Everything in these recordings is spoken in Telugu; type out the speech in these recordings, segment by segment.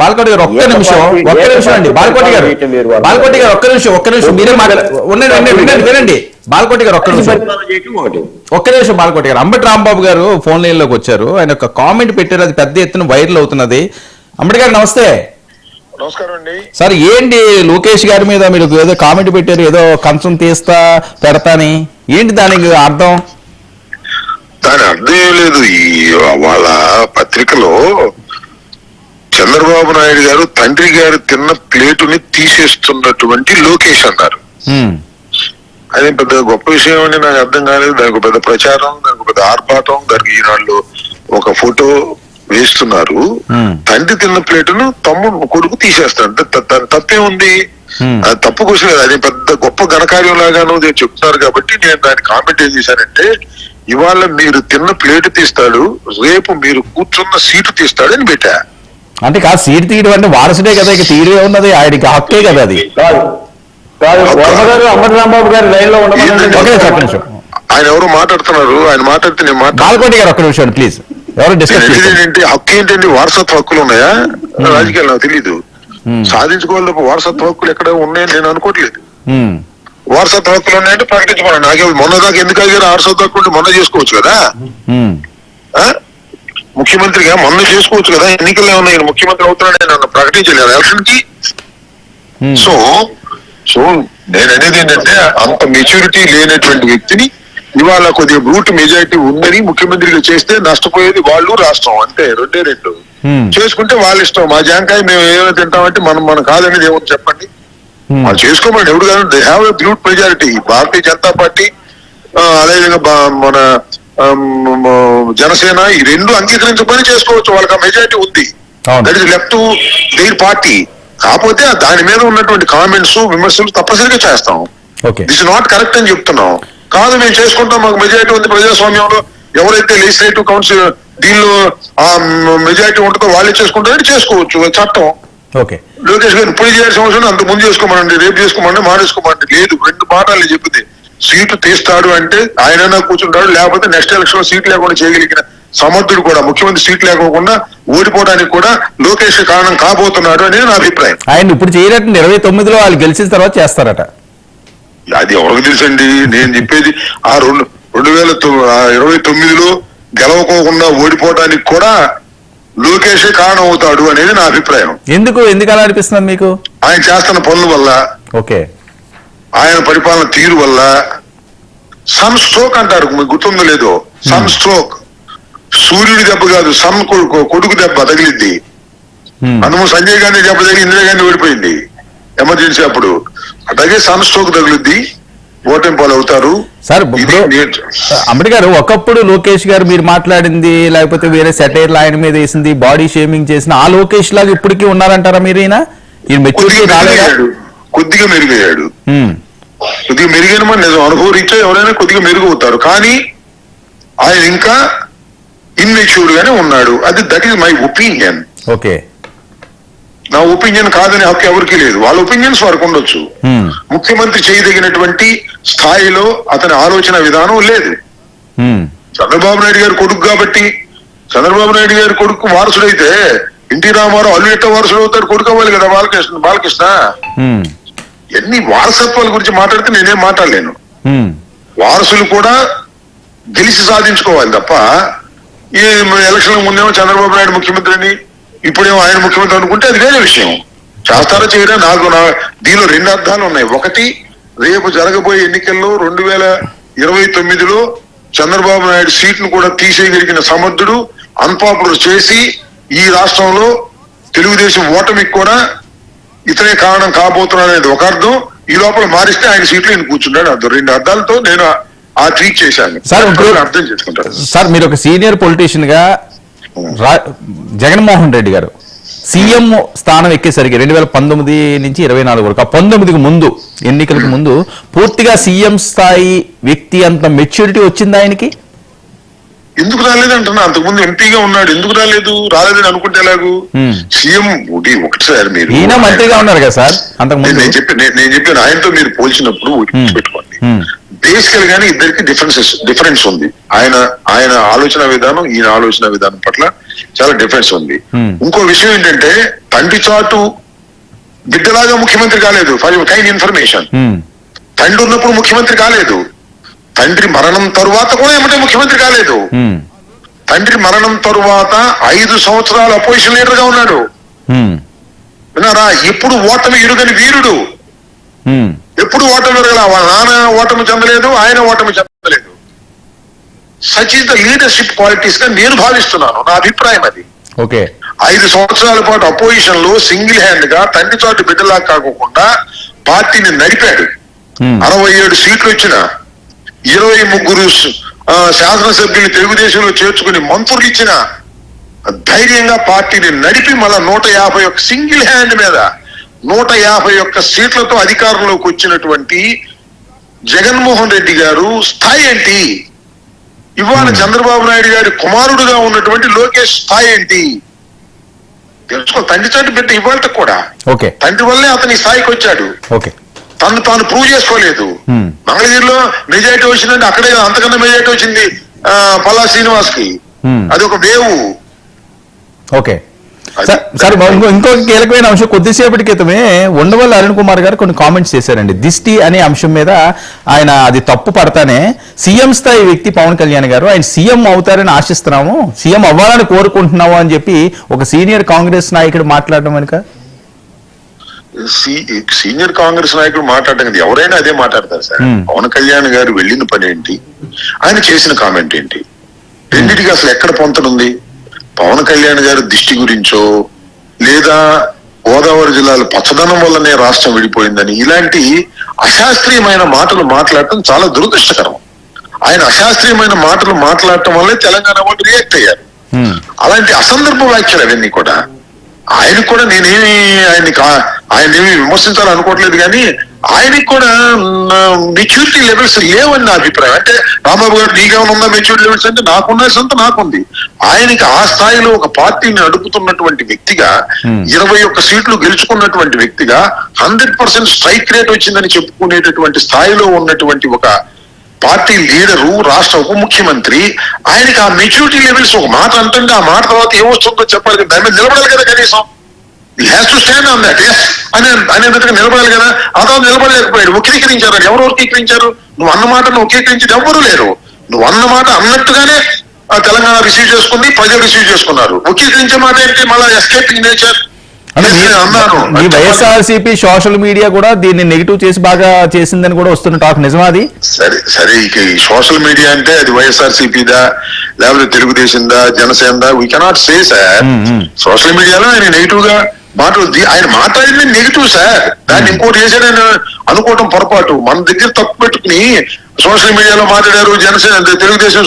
బాలకోటి గారు ఒక్క నిమిషం ఒక్క నిమిషం అండి. బాలకోటి గారు బాలకోటి గారు ఒక్క నిమిషం ఒక్క నిమిషం మీరే ఉండండి వినండి వినండి. బాలకోటి గారు ఒక్క నిమిషం. ఒక్క నిమిషం బాలకోటి గారు. అంబటి రాంబాబు గారు ఫోన్ లైన్లోకి వచ్చారు. ఆయన ఒక కామెంట్ పెట్టారు అది పెద్ద ఎత్తున వైరల్ అవుతున్నది. అంబటి గారు నమస్తే. నమస్కారం అండి. సార్ ఏంటి లోకేష్ గారి మీద మీరు ఏదో కామెంట్ పెట్టారు ఏదో కంచం తీస్తా పెడతాని? ఏంటి దానికి అర్థం? దాని అర్థం ఏం లేదు. ఈ వాళ్ళ పత్రికలో చంద్రబాబు నాయుడు గారు తండ్రి గారు తిన్న ప్లేటుని తీసేస్తున్నటువంటి లోకేష్ అన్నారు. అదే పెద్ద గొప్ప విషయం అని నాకు అర్థం కాలేదు. దానికి పెద్ద ప్రచారం దానికి పెద్ద ఆర్భాటం దానికి ఈనాళ్ళు ఒక ఫోటో వేస్తున్నారు. తండ్రి తిన్న ప్లేటును తమ్ముడు కొడుకు తీసేస్తాడు తప్పే ఉంది. అది తప్పు కోసం లేదు అది పెద్ద గొప్ప ఘనకార్యం లాగాను నేను చెప్తున్నారు కాబట్టి నేను దాని కామెంట్ ఏం చేశానంటే ఇవాళ మీరు తిన్న ప్లేట్ తీస్తాడు రేపు మీరు కూర్చున్న సీటు తీస్తాడు అని పెట్టా. అంటే కాదు సీట్ తీయడం అంటే వారసుడే కదా ఇక తీరే ఉన్నది ఆయనకి హక్కే కదా అది. కాదు కాదు వర్మ గారు అంబటి రాంబాబు గారు లైన్లో ఉండమని ఒక్క నిమిషం. ఆయన ఎవరు మాట్లాడుతున్నారు? ఆయన మాట్లాడితే నేను మాట్లాడు బాలకోటి గారు ఒక్క నిమిషం ప్లీజ్. ఎవరు డిస్కస్ ఏంటి హక్కు ఏంటండి వారసత్వ హక్కులు ఉన్నాయా? రాజకీయాలు నాకు తెలీదు. Hmm. సాధించుకోవాలి తప్ప వారసత్వ హక్కులు ఎక్కడ ఉన్నాయని నేను అనుకోవట్లేదు. వారసత్వ హక్కులు ఉన్నాయంటే ప్రకటించుకోవాలి నాకే మొన్న దాకా ఎందుకు అడిగారు వారసత్వ హక్కులు మొన్న చేసుకోవచ్చు కదా. ఆ? ముఖ్యమంత్రిగా మొన్న చేసుకోవచ్చు కదా ఎన్నికల్లో ఏమన్నా ముఖ్యమంత్రి అవుతున్నాడని నన్ను ప్రకటించలేదు ఎలక్షన్కి సో సో నేను అనేది ఏంటంటే అంత మెచ్యూరిటీ లేనటువంటి వ్యక్తిని ఇవాళ కొద్దిగా బ్రూట్ మెజారిటీ ఉందని ముఖ్యమంత్రిగా చేస్తే నష్టపోయేది వాళ్ళు రాష్ట్రం. అంతే రెండే రెండు. చేసుకుంటే వాళ్ళ ఇష్టం. మా జాంకాయ మేము ఏమైనా తింటామంటే మనం మనం కాదనేది ఏమని చెప్పండి? వాళ్ళు చేసుకోమని ఎవడు కాదు they have a brute majority Bharatiya Janata Party అదేవిధంగా మన జనసేన ఈ రెండు అంగీకరించబడి చేసుకోవచ్చు. వాళ్ళకి ఆ మెజారిటీ ఉంది. That is left there party కాకపోతే దాని మీద ఉన్నటువంటి కామెంట్స్ విమర్శలు తప్పనిసరిగా చేస్తాం. ఓకే. దిస్ నాట్ కరెక్ట్ అని చెప్తున్నాం. కాదు మేము చేసుకుంటాం మాకు మెజారిటీ ఉంది. ప్రజాస్వామ్యంలో ఎవరైతే లెజిస్లేటివ్ కౌన్సిల్ దీనిలో ఆ మెజారిటీ ఉంటుందో వాళ్ళే చేసుకుంటారని చేసుకోవచ్చు. చట్టం. ఓకే. లోకేష్ గారు ఇప్పుడు చేయాల్సిన అవసరం అంత ముందు చేసుకోమనండి రేపు చేసుకోమని మానేసుకోమనండి. లేదు రెండు మాటలు చెప్పింది. సీటు తీస్తాడు అంటే ఆయనైనా కూర్చుంటాడు లేకపోతే నెక్స్ట్ ఎలక్షన్లో సీట్ లేకుండా చేయగలిగిన సమర్థుడు కూడా ముఖ్యమంత్రి సీట్ లేకోకుండా ఓడిపోవడానికి కూడా లోకేష్ కారణం కాబోతున్నాడు అనేది నా అభిప్రాయం. ఆయన ఇప్పుడు చేయనట్టు ఇరవై తొమ్మిదిలో వాళ్ళు గెలిచిన తర్వాత చేస్తారట. అది ఎవరికి తెలుసండి? నేను చెప్పేది ఆ రెండు రెండు వేల ఇరవై తొమ్మిదిలో గెలవకోకుండా ఓడిపోవడానికి కూడా లోకేషే కారణం అవుతాడు అనేది నా అభిప్రాయం. ఎందుకు? ఎందుకు అలా అనిపిస్తుంది మీకు? ఆయన చేస్తున్న పనుల వల్ల ఓకే. ఆయన పరిపాలన తీరు వల్ల సన్ స్ట్రోక్ అంటారు. మీకు గుర్తుందో లేదో? Sunstroke. సూర్యుడి దెబ్బ కాదు సన్ కొడుకు కొడుకు దెబ్బ తగిలింది. అనుము సంజయ్ గాంధీ దెబ్బ తగిలి ఇందిరాగాంధీ ఓడిపోయింది. ఎమర్జెన్సీ అప్పుడు. అట్లాగే సన్ స్ట్రోక్ తగిలింది ఓటమి పాలు అవుతారు సార్ అంబటి గారు ఒకప్పుడు లోకేష్ గారు మీరు మాట్లాడింది లేకపోతే వేరే సెటైర్లు ఆయన మీద వేసింది బాడీ షేమింగ్ చేసిన ఆ లోకేష్ లాగా ఇప్పటికీ ఉన్నారంటారా మీరు ఈయన ఈయన మెచ్యూరిటీ కొద్దిగా మెరుగయ్యాడు. కొద్దిగా మెరుగైన మన నిజం. అనుభవరీత్యా ఎవరైనా కొద్దిగా మెరుగవుతారు. కానీ ఆయన ఇంకా ఇన్మెచ్యూర్డ్ గానే ఉన్నాడు. అది that is my opinion okay. నా ఒపీనియన్ కాదని హక్కు ఎవరికీ లేదు. వాళ్ళ ఒపీనియన్స్ వారికి ఉండొచ్చు. ముఖ్యమంత్రి చేయదగినటువంటి స్థాయిలో అతని ఆలోచన విధానం లేదు. చంద్రబాబు నాయుడు గారి కొడుకు కాబట్టి చంద్రబాబు నాయుడు గారి కొడుకు వారసుడైతే ఎన్టీ రామారావు అల్లు ఎట్ట వారసుడు అవుతాడు కొడుకు అవ్వాలి కదా బాలకృష్ణ బాలకృష్ణ. ఎన్ని వారసత్వాల గురించి మాట్లాడితే నేనేం మాట్లాడలేను. వారసులు కూడా గెలిచి సాధించుకోవాలి తప్ప ఈ ఎలక్షన్ ముందేమో చంద్రబాబు నాయుడు ముఖ్యమంత్రి అని ఇప్పుడేమో ఆయన ముఖ్యమంత్రి అనుకుంటే అది వేరే విషయం. చేస్తారో చేయరా? నాకు నా దీనిలో రెండు అర్థాలు ఉన్నాయి. ఒకటి రేపు జరగబోయే ఎన్నికల్లో రెండు వేల ఇరవై తొమ్మిదిలో చంద్రబాబు నాయుడు సీట్ను కూడా తీసేయగలిగిన సమర్థుడు అన్పాపులర్ చేసి ఈ రాష్ట్రంలో తెలుగుదేశం ఓటమికి కూడా ఇతనే కారణం కాబోతున్నాడు అనేది ఒక అర్థం. ఈ లోపల మారిస్తే ఆయన సీట్లు ఈయన కూర్చున్నాడు. అర్థం రెండు అర్థాలతో నేను ఆ- ట్వీట్ చేశాను. సార్, అర్థం చేసుకుంటారు. సార్ మీరు ఒక సీనియర్ పొలిటీషియన్గా జగన్మోహన్ రెడ్డి గారు సీఎం స్థానం ఎక్కేసరికి రెండు వేల పంతొమ్మిది నుంచి ఇరవై నాలుగు వరకు ఆ పంతొమ్మిదికి ముందు ఎన్నికలకు ముందు పూర్తిగా సీఎం స్థాయి వ్యక్తి అంత మెచ్యూరిటీ వచ్చింది ఆయనకి? ఎందుకు రాలేదంటున్నా అంతకుముందు ఎంపీగా ఉన్నాడు. ఎందుకు రాలేదు? రాలేదని అనుకుంటే ఎలాగూ. సీఎం ఒకటి ఒకటి సార్ మీరు మంత్రిగా ఉన్నారు కదా సార్ నేను చెప్పి నేను- చెప్పాను ఆయనతో మీరు పోల్చినప్పుడు Hmm. బేసికల్ గానీ ఇద్దరికి డిఫరెన్సెస్ డిఫరెన్స్ ఉంది. ఆయన ఆయన ఆలోచన విధానం ఈయన ఆలోచన విధానం పట్ల చాలా డిఫరెన్స్ ఉంది. ఇంకో విషయం ఏంటంటే తండ్రి చాటు బిడ్డలాగా ముఖ్యమంత్రి కాలేదు. ఫర్ కైండ్ ఇన్ఫర్మేషన్ తండ్రి ఉన్నప్పుడు ముఖ్యమంత్రి కాలేదు. తండ్రి మరణం తరువాత కూడా ఏమంటే ముఖ్యమంత్రి కాలేదు. తండ్రి మరణం తరువాత ఐదు సంవత్సరాలు అపోజిషన్ లీడర్గా ఉన్నాడు విన్నారా? ఎప్పుడు ఓటమి ఎరుగని వీరుడు. ఎప్పుడు ఓటమి ఎరగల? వాళ్ళ నాన్న ఓటమి చెందలేదు ఆయన ఓటమి చెందలేదు. సచ్ ఇస్ ద లీడర్షిప్ క్వాలిటీస్గా నేను భావిస్తున్నాను. నా అభిప్రాయం అది. ఓకే. ఐదు సంవత్సరాల పాటు అపోజిషన్లో సింగిల్ హ్యాండ్గా తండ్రి చాటు బిడ్డలా కాకుండా పార్టీని నడిపాడు. అరవై ఏడు సీట్లు వచ్చిన ఇరవై ముగ్గురు శాసనసభ్యులు తెలుగుదేశంలో చేర్చుకుని మంత్రులు ఇచ్చిన ధైర్యంగా పార్టీని నడిపి మళ్ళా నూట యాభై ఒక్క సింగిల్ హ్యాండ్ మీద నూట యాభై ఒక్క సీట్లతో అధికారంలోకి వచ్చినటువంటి జగన్మోహన్ రెడ్డి గారు స్థాయి ఏంటి? ఇవాళ చంద్రబాబు నాయుడు గారి కుమారుడుగా ఉన్నటువంటి లోకేష్ స్థాయి ఏంటి? తెలుసుకో తండ్రి చాటు బిడ్డ ఇవాళ కూడా. తండ్రి వల్లే అతని స్థాయికి వచ్చాడు. ఓకే. తను తాను ప్రూవ్ చేసుకోలేదు. మంగళగిరిలో మెజారిటీ వచ్చిందంటే అక్కడే అంతకన్నా మెజారిటీ వచ్చింది పల్లా శ్రీనివాస్కి. అది ఒక వేవు. ఓకే. సార్ ఇంకో కీలకమైన అంశం కొద్దిసేపటి క్రితమే ఉండవల్లి అరుణ్ కుమార్ గారు కొన్ని కామెంట్స్ చేశారండి. దిష్టి అనే అంశం మీద ఆయన అది తప్పు పడతానే సీఎం స్థాయి వ్యక్తి పవన్ కళ్యాణ్ గారు ఆయన సీఎం అవుతారని ఆశిస్తున్నాము. సీఎం అవ్వాలని కోరుకుంటున్నాము అని చెప్పి ఒక సీనియర్ కాంగ్రెస్ నాయకుడు మాట్లాడడం వెనుక సీనియర్ కాంగ్రెస్ నాయకుడు మాట్లాడడం కదా ఎవరైనా అదే మాట్లాడతారు సార్. పవన్ కళ్యాణ్ గారు వెళ్ళిన పని ఏంటి? ఆయన చేసిన కామెంట్ ఏంటి? రెండింటికి అసలు ఎక్కడ పొంతనుంది పవన్ కళ్యాణ్ గారి దిష్టి గురించో లేదా గోదావరి జిల్లాలో పచ్చదనం వల్లనే రాష్ట్రం విడిపోయిందని ఇలాంటి అశాస్త్రీయమైన మాటలు మాట్లాడటం చాలా దురదృష్టకరం. ఆయన అశాస్త్రీయమైన మాటలు మాట్లాడటం వల్లే తెలంగాణ వాళ్ళు రియాక్ట్ అయ్యారు. అలాంటి అసందర్భ వ్యాఖ్యలు అవన్నీ కూడా ఆయన కూడా నేనేమి ఆయన్ని కా- ఆయన ఏమి విమర్శించాలనుకోవట్లేదు కానీ ఆయనకి కూడా మెచ్యూరిటీ లెవెల్స్ లేవని నా అభిప్రాయం అంటే రాంబాబు గారు నీకేమైనా ఉందా మెచ్యూరిటీ లెవెల్స్ అంటే నాకున్న సొంత నాకుంది ఆయనకి ఆ స్థాయిలో ఒక పార్టీని నడుపుతున్నటువంటి వ్యక్తిగా. ఇరవై ఒక్క సీట్లు గెలుచుకున్నటువంటి వ్యక్తిగా హండ్రెడ్ పర్సెంట్ స్ట్రైక్ రేట్ వచ్చిందని చెప్పుకునేటటువంటి స్థాయిలో ఉన్నటువంటి ఒక పార్టీ లీడరు రాష్ట్ర ఉప ముఖ్యమంత్రి ఆయనకి ఆ మెచ్యూరిటీ లెవెల్స్ ఒక మాట అంటుంటే ఆ మాట తర్వాత ఏమొస్తుందో చెప్పాలి దాని మీద నిలబడాలి కదా కనీసం. Has to stand on that yes అనే అనే విధంగా నిలబడాలి కదా. అతను నిలబడలేకపోయాడు. వక్రీకరించారు ఎవరు వక్రీకరించారు నువ్వు అన్న మాటను వక్రీకరించేది ఎవ్వరూ లేరు. నువ్వు అన్న మాట అన్నట్టుగానే ఆ తెలంగాణ రిసీవ్ చేసుకుంది ప్రజలు రిసీవ్ చేసుకున్నారు. వక్రీకరించే మాట ఏంటి? మళ్ళీ ఎస్కేపింగ్ నేచర్ మీ వైఎస్ఆర్సీపీ సోషల్ మీడియా కూడా దీన్ని నెగిటివ్ చేసి బాగా చేసిందని కూడా వస్తున్న టాక్ నిజమా అది? సరే సరే ఇక ఈ సోషల్ మీడియా అంటే అది వైఎస్ఆర్ సిపిదా లేకపోతే తెలుగుదేశందా జనసేనదా? We cannot say sir. Social మీడియాలో ఆయన నెగిటివ్గా మాటలు ది- ఆయన మాట్లాడింది నెగిటివ్ సార్ దాన్ని ఇంకోటి చేశాడని అనుకోవడం పొరపాటు. మన దగ్గర తప్పు పెట్టుకుని సోషల్ మీడియాలో మాట్లాడారు Janasena Telugu Desam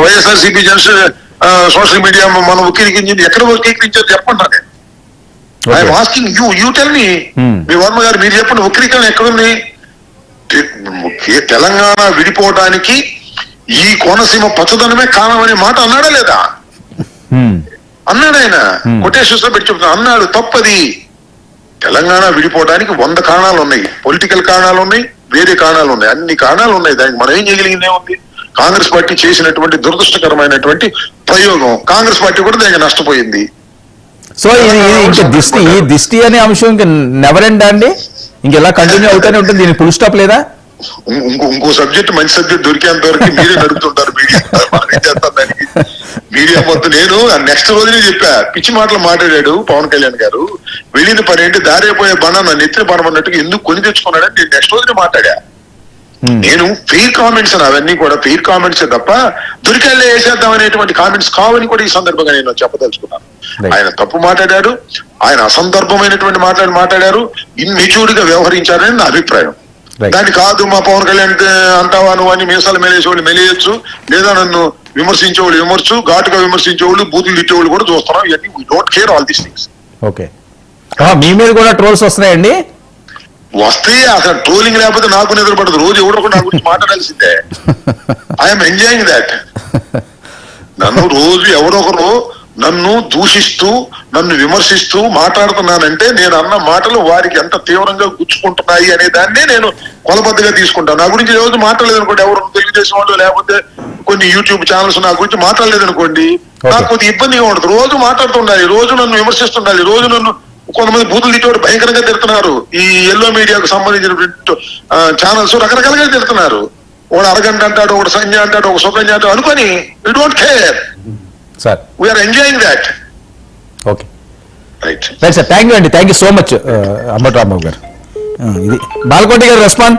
YSR CP Janasena social media మనం వకీలించింది ఎక్కడ వకీకరించారు చెప్పండి. I'm asking you you tell me Hmm. మీ వర్మ గారు మీరు చెప్పండి వక్రీకరణ ఎక్కడుంది తెలంగాణ విడిపోవడానికి ఈ కోనసీమ పచ్చదనమే కారణమనే మాట అన్నాడా లేదా? హ్మ్. అన్నాడు ఆయన? Hmm. కొటేషన్స్లో పెట్టి చెప్తున్నా. అన్నాడు తప్పది. తెలంగాణ విడిపోవడానికి వంద కారణాలు ఉన్నాయి. పొలిటికల్ కారణాలు ఉన్నాయి వేరే కారణాలు ఉన్నాయి. అన్ని కారణాలు ఉన్నాయి. దానికి మనం ఏం చేయగలిగిందే ఉంది కాంగ్రెస్ పార్టీ చేసినటువంటి దురదృష్టకరమైనటువంటి ప్రయోగం. కాంగ్రెస్ పార్టీ కూడా దానికి నష్టపోయింది. సో ఇది ఇంకా దిష్టి ఈ దిష్టి అనే అంశం ఇంకా నెవర్ ఎండ్ అండి? ఇంకెలా కంటిన్యూ అవుతూనే ఉంటుంది? దీనికి ఫుల్ స్టాప్ లేదా? ఇంకో ఇంకో సబ్జెక్ట్ మంచి సబ్జెక్ట్ దొరికేంత వరకు మీరే నడుపుతుంటారు మీడియా. దానికి? మీడియా మొత్తం నేను నెక్స్ట్ రోజునే చెప్పా. పిచ్చి మాటలు మాట్లాడాడు పవన్ కళ్యాణ్ గారు. వెళ్ళిన పని ఏంటి? దారైపోయే బాణ నా నన్ను ఎత్తిన అన్నట్టుగా ఎందుకు కొని తెచ్చుకున్నాడని నేను నెక్స్ట్ రోజునే మాట్లాడా. నేను ఫెయిర్ కామెంట్స్ అని అవన్నీ కూడా ఫెయిర్ కామెంట్స్ తప్ప దొరికెళ్ళే వేసేద్దాం అనేటువంటి కామెంట్స్ కావని కూడా ఈ సందర్భంగా నేను చెప్పదలుచుకున్నాను. ఆయన తప్పు మాట్లాడాడు ఆయన అసందర్భమైనటువంటి మాట్లాడి మాట్లాడారు ఇన్మెచ్యూర్డ్గా వ్యవహరించారని నా అభిప్రాయం. దాన్ని కాదు మా పవన్ కళ్యాణ్ అంటావా నువ్వు అని మీసాలు మెలేసేవాళ్ళు మెలేయచ్చు లేదా నన్ను విమర్శించేవాళ్ళు విమర్శు ఘాటుగా విమర్శించేవాళ్ళు బూతులు తిట్టేవాళ్ళు కూడా చూస్తున్నాం ఇవన్నీ we don't care all these things okay మీ మీద కూడా ట్రోల్స్ వస్తున్నాయండి? వస్తే అసలు ట్రోలింగ్ లేకపోతే నాకు నిద్ర పడదు రోజు ఎవడో ఒకటి నా గురించి మాట్లాడాల్సిందే. ఐఎమ్ ఎంజాయింగ్ దాట్ నన్ను రోజు ఎవరొకరు నన్ను దూషిస్తూ నన్ను విమర్శిస్తూ మాట్లాడుతున్నానంటే నేను అన్న మాటలు వారికి ఎంత తీవ్రంగా గుచ్చుకుంటున్నాయి అనే దాన్నే నేను కొలబద్దగా తీసుకుంటాను. నా గురించి రోజు మాట్లాడలేదు అనుకోండి ఎవరు తెలుగుదేశం వాళ్ళు లేకపోతే కొన్ని యూట్యూబ్ ఛానల్స్ నా గురించి మాట్లాడలేదు అనుకోండి నాకు కొద్దిగా ఇబ్బందిగా ఉండదు రోజు మాట్లాడుతుండాలి. రోజు నన్ను విమర్శిస్తుండాలి. రోజు నన్ను కొంతమంది బూతులు తిట్టేవాడు భయంకరంగా తిడుతున్నారు. ఈ ఎల్లో మీడియాకు సంబంధించిన ఛానల్స్ రకరకాలుగా తిడుతున్నారు. ఒకడు అరగంట అంటాడు ఒకడు సంజయ్ అంటాడు ఒక సుకన్య అంటాడు అనుకొని you don't care sir we are enjoying that okay right sir thank you అండి thank you so much Ambati Rambabu garu. ఆ, ఇది బాలకోటి గారు రెస్పాండ్